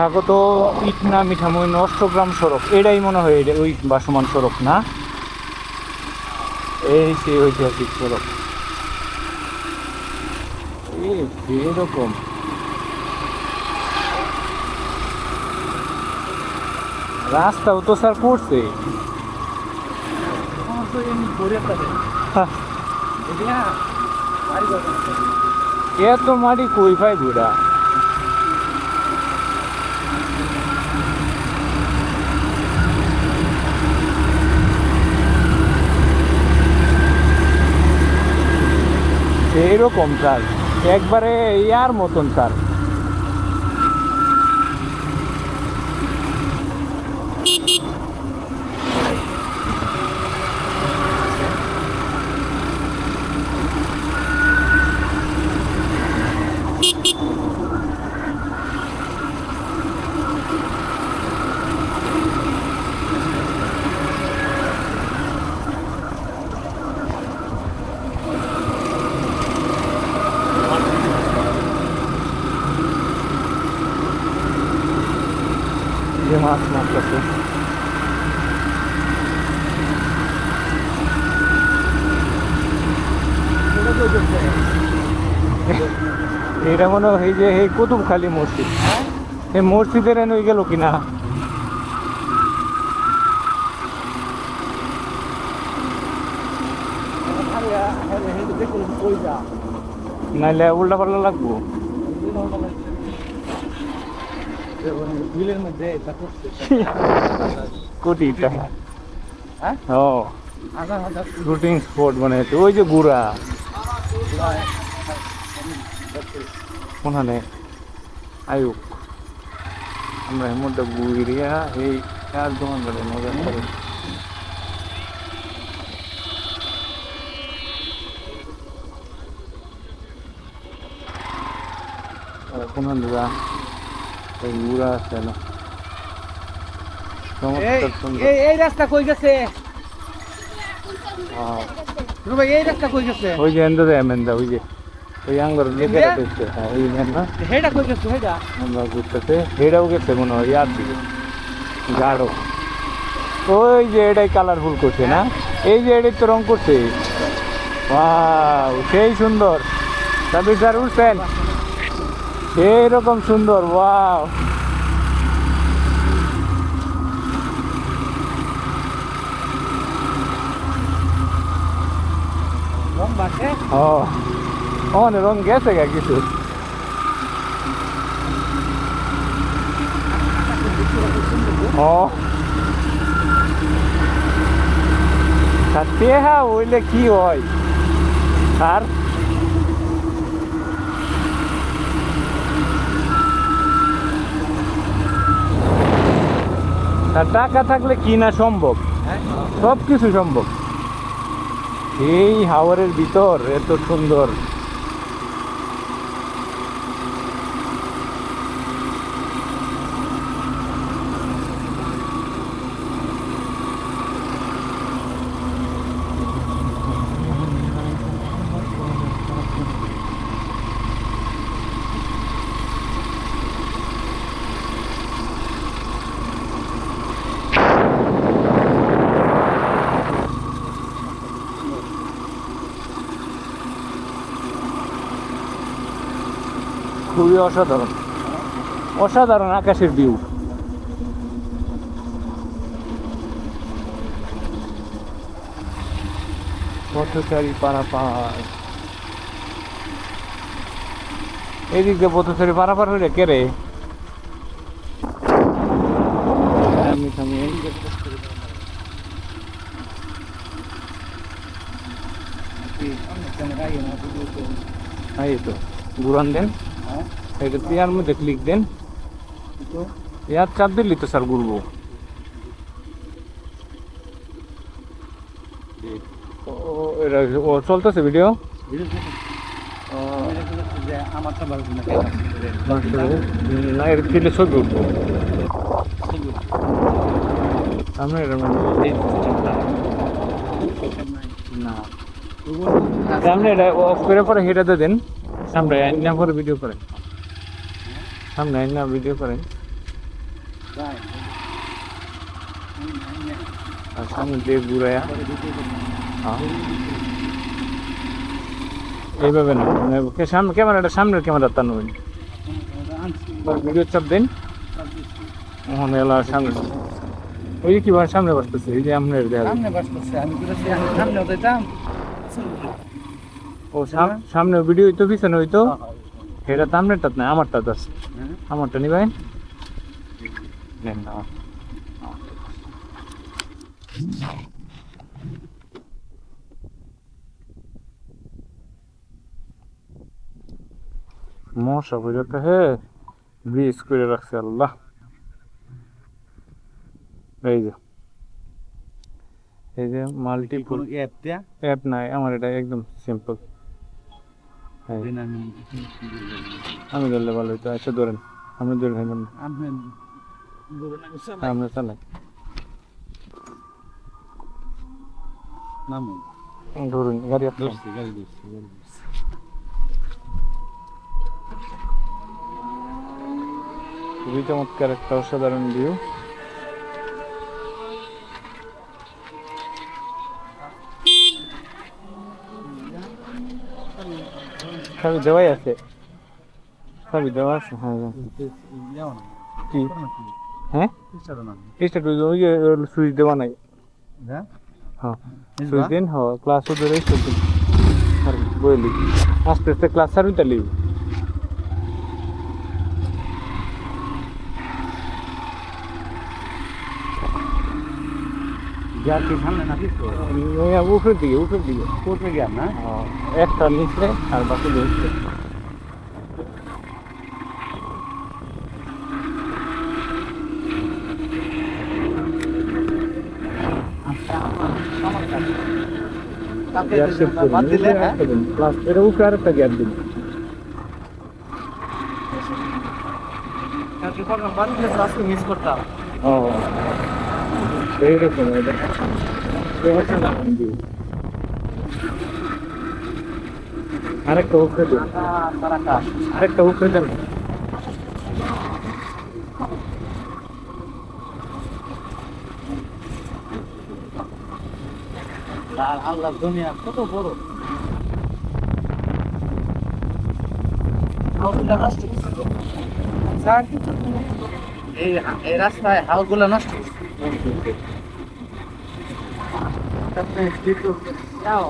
স্বাগত ইটনা মিঠামইন অষ্টগ্রাম সড়ক। এটাই মনে হয় এটা ওই বাসমান সড়ক না? এই সেই ঐতিহাসিক সড়ক। এরকম রাস্তাও তো স্যার হ্যাঁ, এত মাটি কই পাই বুড়া? এইরকম স্যার একবারে ইয়ার মতন স্যার এটা মনে হয় যে এই কুতুবখালী মসজিদ। এই মসজিদের এনে গেল কিনা? নাইলে উল্টা পাল্টা লাগবো। মধ্যে কোটিটা। হ্যাঁ? ও। শুটিং স্পট বানাইছে। ওই যে গুড়া। কোনখানে? আয়ুক। আমরা এর মধ্যে বুড়িয়া এই চার দোকান করে মজা করে কোনখান যা এই গুড়া আছে না। এই রাস্তা কই গেছে? আহ, এই রাস্তা কই গেছে? ওই যে এন্দা দেয় মেন্দা ওই যে। ওই আঙ্গর? হ্যাঁ ওই না? হেটা কই গেছে হেটা আমরা ঘুরতেছে। এটাও গেছে মনে হয় ইয়ার দিকে। গাঢ়। ওই যে এটাই কালারফুল করছে না? এই যে এটাই তো রং করছে। ওয়াও সেই সুন্দর। সাবির স্যার উঠছেন? সেই রকম সুন্দর ওয়াও ও ওখানে রং গেছে গা কিছু ও সত্যিহা হইলে কি হয় টাকা থাকলে কি না সম্ভব হ্যাঁ সব কিছু সম্ভব এই হাওয়ারের ভিতর এত সুন্দর খুবই অসাধারণ। অসাধারণ আকাশের ভিউ পথচারী পারাপার। এদিক দিয়ে পথচারী পারাপার হইলে কে রে? আমি তো, ঘুরান দেন। এটা ইয়ার মধ্যে ক্লিক দেন। তো ইয়ার চাপ দিলি তো স্যার ঘুরবো। এটা ও চলতেছে ভিডিও না দিলে সামনে এটা অফ করে পরে হেটাতে দেন। সামনে আইনা পরে ভিডিও করেন। সামনে আইনা ভিডিও করেন। সামনে দিয়ে ঘুরাইয়া হ্যাঁ। এইভাবে না মানে সামনে ক্যামেরাটা সামনের ক্যামেরা টানো আনছি ভিডিও চাপ দিন। ওখানে এলা সামনে। ওই সামনে বসতেছে, এই যে সামনে আমি সামনে ও সাম- সামনে ভিডিও হইতো পিছনে হইতো। এটা তো আপনারটা না আমারটা তো আছে। আমারটা নিবেন নেন না। মশা বুঝতে হে ব্রিজ করে রাখছে আল্লাহ। এই যে। এই যে মাল্টিপুল অ্যাপ দেয়া? অ্যাপ নাই আমার এটা একদম সিম্পল আমি আমি ধরলে ভালো হইতো। আচ্ছা ধরেন। ধরে থাকবেন চালাই। আমরা চালাই। নামুন। ধরুন গাড়ি আপনার ধরছি গাড়ি ধরছি গাড়ি ধরছি। খুবই চমৎকার একটা অসাধারণ ভিউ সবই দেওয়াই আছে। সবই দেওয়া আছে হ্যাঁ হ্যাঁ। কি? করো হ্যাঁ? চেষ্টা তো ওই সুইচ দেওয়া নাই। হ্যাঁ? হ্যাঁ। সুইচ দিন হ্যাঁ ক্লাস ওদের বইলি। আস্তে আস্তে ক্লাস সার্ভিস তালি যার কি সামনে না উপরের দিকে উপরের দিকে কোথায় গেলাম না? একটা নিচে আর বাকি নিচে। গিয়ার দিলে হ্যাঁ? উপরে আরেকটা গিয়ার দিন। মিস করতাম। ও। এইরকম আরেকটা উপরে আরেকটা উপরে দেন আর আল্লাহ দুনিয়া কত বড়। এই রাস্তায় হাউসগুলো নষ্ট করছে। আপনি একটু যাও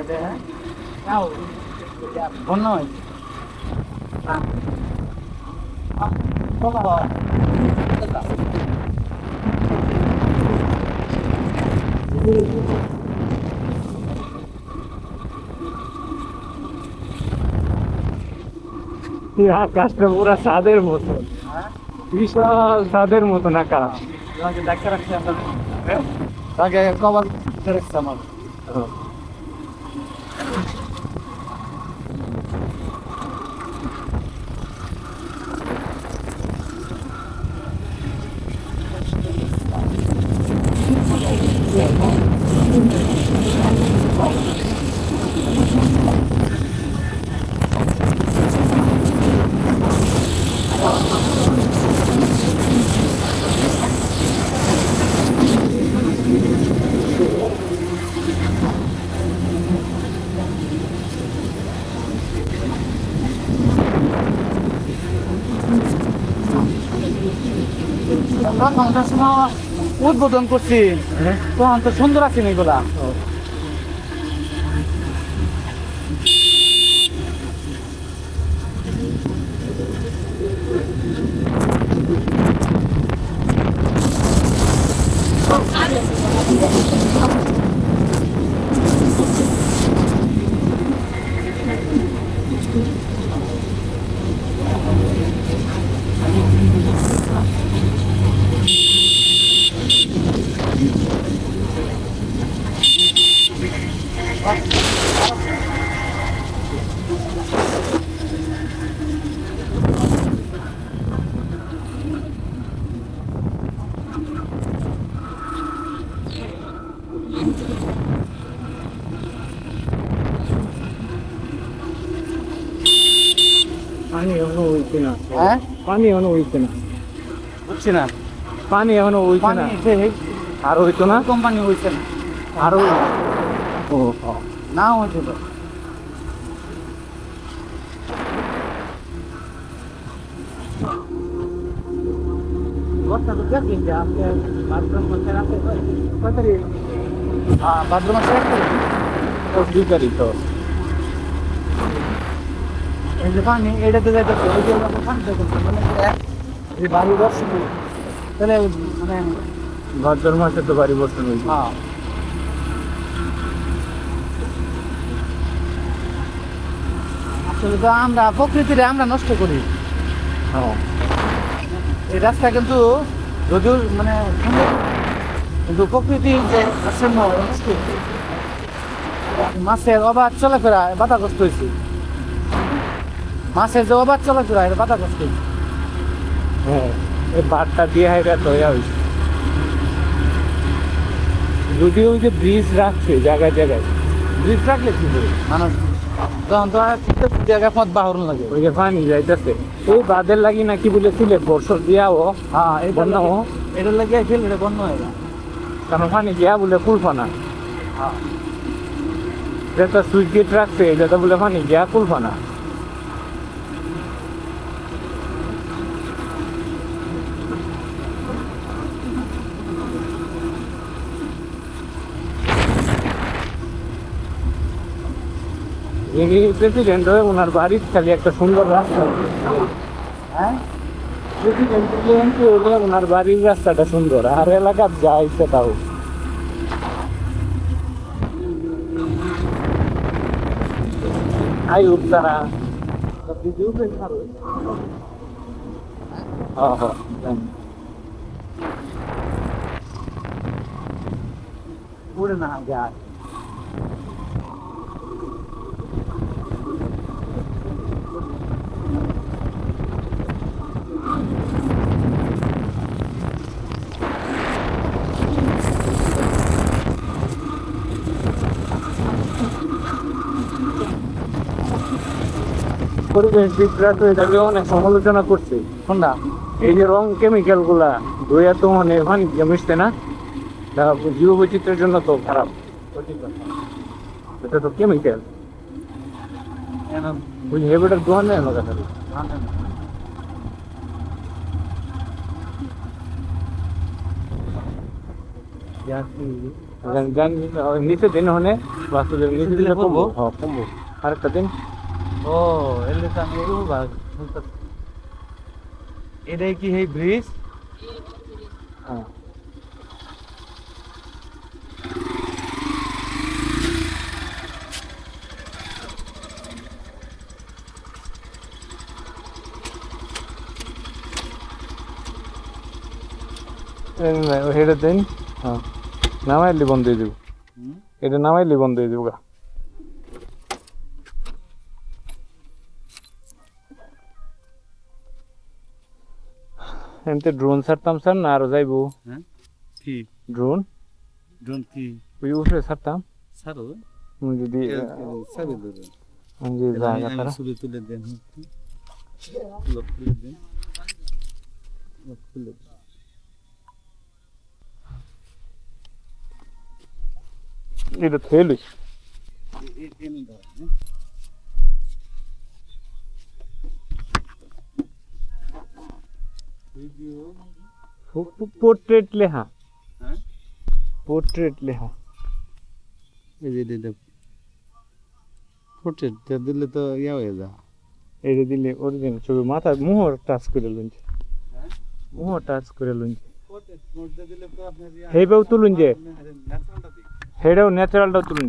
এটা, হ্যাঁ? যাও যা, বন্য হয়েছে। আহ, আহ, বাবা, দাদা। এই আকাশটা পুরা সাদের মতো হ্যাঁ? বিশাল সাদের মতন আকাশ তোমাকে ডাক্তার রাখছি আপনার কবার রাখছে আমার পঞ্চাশ সময় উদ্বোধন করছি। তখন তো সুন্দর আছে এগুলা। পানি এখনও হইছে না। হ্যাঁ? পানি এখনও হইছে না। বুঝছি না? পানি এখনও হইছে পানি না আর হইতো না? কোম্পানি হয়েছে না। আরও ও না হয়েছে তো। বাথরুম হ্যাঁ। বাথরুম আছে দুই তারিখ তো। এই যে পানি এটাতে যাইতে ওই যে আমরা মানে এই বাড়ি তাহলে মানে ভাদ্র মাসে তো বাড়ি বসে হয়েছে হ্যাঁ। আসলে তো আমরা প্রকৃতিরে আমরা নষ্ট করি। হ্যাঁ। এই রাস্তা কিন্তু যদিও মানে কিন্তু প্রকৃতি যে ভারসাম্য। মাছের অবাধ চলাফেরা বাধাগ্রস্ত হয়েছে। মাছের যে অবাধ চলাফেরা এটা বাধাগ্রস্ত হয়েছে হ্যাঁ এই বারটা দিয়ে হাইরা তো ইয়া হয়েছে যদি ওই যে ব্রিজ রাখছে জায়গায় জায়গায় ব্রিজ রাখলে কি হবে? মানুষ তখন তো জায়গায় পথ বাহরণ লাগে। ওই যে পানি যাইতেছে এই বাদের লাগি নাকি বলে সিলেট বর্ষর দিয়াও হ্যাঁ এটা বন্যা ও। এটা লাগে ফেল এটা বন্ধ হয়ে যায় কারণ পানি গিয়া বলে কুলফানা। হ্যাঁ। যেটা সুইচ গেট রাখছে যেটা বলে পানি গিয়া কুলফানা। প্রেসিডেন্ট হয়ে ওনার বাড়ির খালি একটা সুন্দর রাস্তা। হ্যাঁ? প্রেসিডেন্ট হলে? ওনার বাড়ির রাস্তাটা সুন্দর, আর এলাকার যা ইচ্ছে তাও। আই উত্তরা হ্যাঁ হ্যাঁ না যায় পরিবেশবিদরা তো এটাকে অনেক সমালোচনা করছে। কোনটা? এই যে রং কেমিক্যালগুলা ধুয়া তো মানে পানি দিয়ে মিশতে না। তা জীব বৈচিত্র্যের জন্য তো খারাপ। এটা তো কেমিক্যাল ওই হেবেটার নেই নিচে দিন হনে বাস্তুদের নিচে দিলে কমবো? হ্যাঁ কমবো। আরেকটা দিন। ও এলে তো আমি এটাই কি এই ব্রিজ হ্যাঁ। হেডে দিন। হ্যাঁ। নামাইলি বন্ধ হয়ে যাব। এটা নামাইলি বন্ধ হয়ে যাব গা। এমতে ড্রোন ছাড়তাম স্যার না আরও যাইবো। হ্যাঁ? কি? ড্রোন ড্রোন কি? ওই উঠে ছাড়তাম। সারো উম যদি সাবে ধরে আমি যদি জায়গা তারা। ছবি তুলে দেন লোক তুলে দেন। লোক তুলে দেন। এটা থেলুই এনে দাও হ্যাঁ ভিডিও পোর্ট্রেট লেখা। হ্যাঁ? পোর্ট্রেট লেখা। এই যে এটা পোর্ট্রেট দিলে তো ইয়া হয়ে যা এটা দিলে অরিজিনাল ছবি মাথা মোহর টাচ করে লুনছে। মোহর টাচ করে লুনছে। হেবেও তুলুন যে। হেডেও ন্যাচারালটাও তুলুন যে।